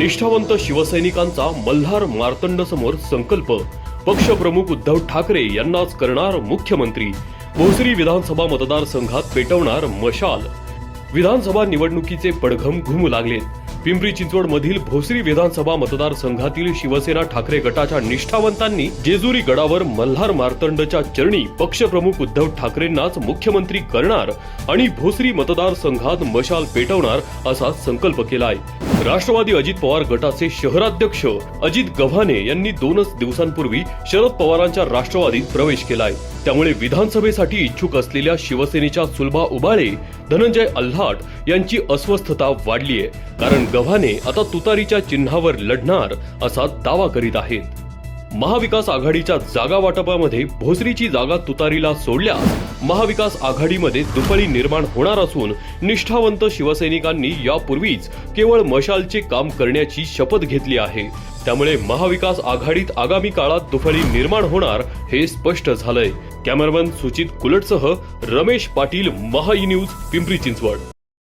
निष्ठावंत शिवसैनिकांचा मल्हार मार्तंड समोर संकल्प. पक्षप्रमुख उद्धव ठाकरे यांनाच करणार मुख्यमंत्री. भोसरी विधानसभा मतदारसंघात पेटवणार मशाल. विधानसभा निवडणुकीचे पडघम घुमू लागलेत. पिंपरी चिंचवड मधील भोसरी विधानसभा मतदारसंघातील शिवसेना ठाकरे गटाच्या निष्ठावंतांनी जेजुरी गडावर मल्हार मार्तंडच्या चरणी पक्षप्रमुख उद्धव ठाकरेंनाच मुख्यमंत्री करणार आणि भोसरी मतदारसंघात मशाल पेटवणार असा संकल्प केलाय. राष्ट्रवादी अजित पवार गटाचे शहराध्यक्ष अजित गव्हाणे यांनी दोनच दिवसांपूर्वी शरद पवारांच्या राष्ट्रवादीत प्रवेश केलाय. त्यामुळे विधानसभेसाठी इच्छुक असलेल्या शिवसेनेच्या सुलभा उबाळे धनंजय अल्हाट यांची अस्वस्थता वाढलीय. कारण गव्हाणे आता तुतारीच्या चिन्हावर लढणार असा दावा करीत आहेत. महाविकास आघाडीच्या जागा वाटपामध्ये भोसरीची जागा तुतारीला सोडल्यास महाविकास आघाडीमध्ये दुफळी निर्माण होणार असून निष्ठावंत शिवसैनिकांनी यापूर्वीच केवळ मशालचे काम करण्याची शपथ घेतली आहे. त्यामुळे महाविकास आघाडीत आगामी काळात दुफळी निर्माण होणार हे स्पष्ट झालंय. कॅमेरामन सुचित कुलटसह रमेश पाटील महाई न्यूज पिंपरी चिंचवड.